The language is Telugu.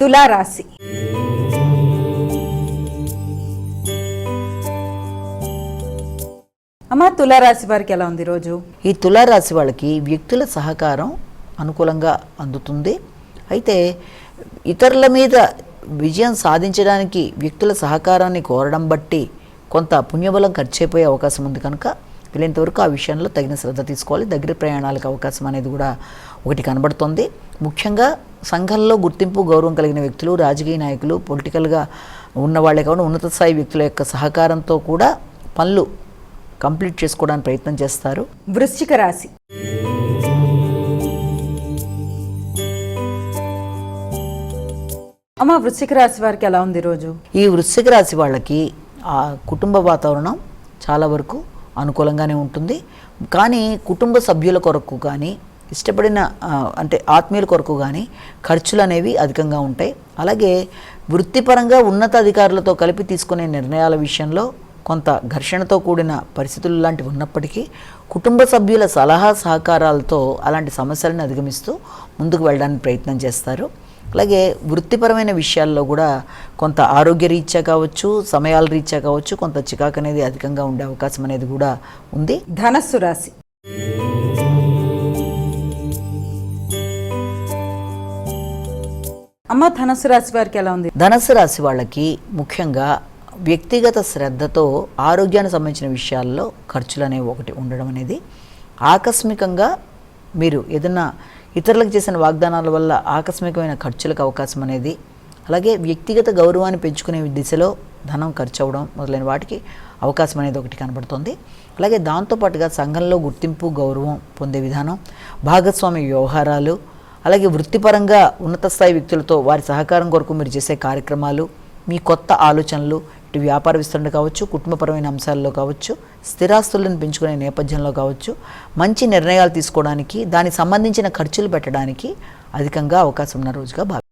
తులారాశి. అమ్మ తులారాశి వారికి ఎలా ఉంది రోజు? ఈ తులారాశి వాళ్ళకి వ్యక్తుల సహకారం అనుకూలంగా అందుతుంది. అయితే ఇతరుల మీద విజయం సాధించడానికి వ్యక్తుల సహకారాన్ని కోరడం బట్టి కొంత పుణ్యబలం ఖర్చు అయిపోయే అవకాశం ఉంది కనుక వీలైనంతవరకు ఆ విషయంలో తగిన శ్రద్ధ తీసుకోవాలి. దగ్గర ప్రయాణాలకు అవకాశం అనేది కూడా ఒకటి కనబడుతుంది. ముఖ్యంగా సంఘంలో గుర్తింపు గౌరవం కలిగిన వ్యక్తులు రాజకీయ నాయకులు పొలిటికల్గా ఉన్న వాళ్ళే కాకుండా ఉన్నత స్థాయి వ్యక్తుల యొక్క సహకారంతో కూడా పనులు కంప్లీట్ చేసుకోవడానికి ప్రయత్నం చేస్తారు. వృశ్చిక రాశి. అమ్మ వృశ్చిక రాశి వారికి ఎలా ఉంది రోజు ఈ వృశ్చిక రాశి వాళ్ళకి ఆ కుటుంబ వాతావరణం చాలా వరకు అనుకూలంగానే ఉంటుంది. కానీ కుటుంబ సభ్యుల కొరకు కానీ ఇష్టపడిన అంటే ఆత్మీయుల కొరకు కానీ ఖర్చులు అనేవి అధికంగా ఉంటాయి. అలాగే వృత్తిపరంగా ఉన్నత అధికారులతో కలిపి తీసుకునే నిర్ణయాల విషయంలో కొంత ఘర్షణతో కూడిన పరిస్థితులు లాంటివి ఉన్నప్పటికీ కుటుంబ సభ్యుల సలహా సహకారాలతో అలాంటి సమస్యలను అధిగమిస్తూ ముందుకు వెళ్ళడానికి ప్రయత్నం చేస్తారు. అలాగే వృత్తిపరమైన విషయాల్లో కూడా కొంత ఆరోగ్య రీత్యా కావచ్చు సమయాల రీత్యా కావచ్చు కొంత చికాకు అనేది అధికంగా ఉండే అవకాశం అనేది కూడా ఉంది. ధనస్సు రాశి. అమ్మ ధనస్సు రాశి వారికి ఎలా ఉంది? ధనస్సు రాశి వాళ్ళకి ముఖ్యంగా వ్యక్తిగత శ్రద్ధతో ఆరోగ్యానికి సంబంధించిన విషయాల్లో ఖర్చులు అనేవి ఒకటి ఉండడం అనేది. ఆకస్మికంగా మీరు ఏదన్నా ఇతరులకు చేసిన వాగ్దానాల వల్ల ఆకస్మికమైన ఖర్చులకు అవకాశం అనేది అలాగే వ్యక్తిగత గౌరవాన్ని పెంచుకునే దిశలో ధనం ఖర్చు అవ్వడం మొదలైన వాటికి అవకాశం అనేది ఒకటి కనబడుతుంది. అలాగే దాంతోపాటుగా సంఘంలో గుర్తింపు గౌరవం పొందే విధానం భాగస్వామి వ్యవహారాలు అలాగే వృత్తిపరంగా ఉన్నత స్థాయి వ్యక్తులతో వారి సహకారం కొరకు మీరు చేసే కార్యక్రమాలు మీ కొత్త ఆలోచనలు ఇటు వ్యాపార విస్తరణ కావచ్చు కుటుంబపరమైన అంశాల్లో కావచ్చు స్థిరాస్తులను పెంచుకునే నేపథ్యంలో కావచ్చు మంచి నిర్ణయాలు తీసుకోవడానికి దానికి సంబంధించిన ఖర్చులు పెట్టడానికి అధికంగా అవకాశం ఉన్న రోజుగా భావి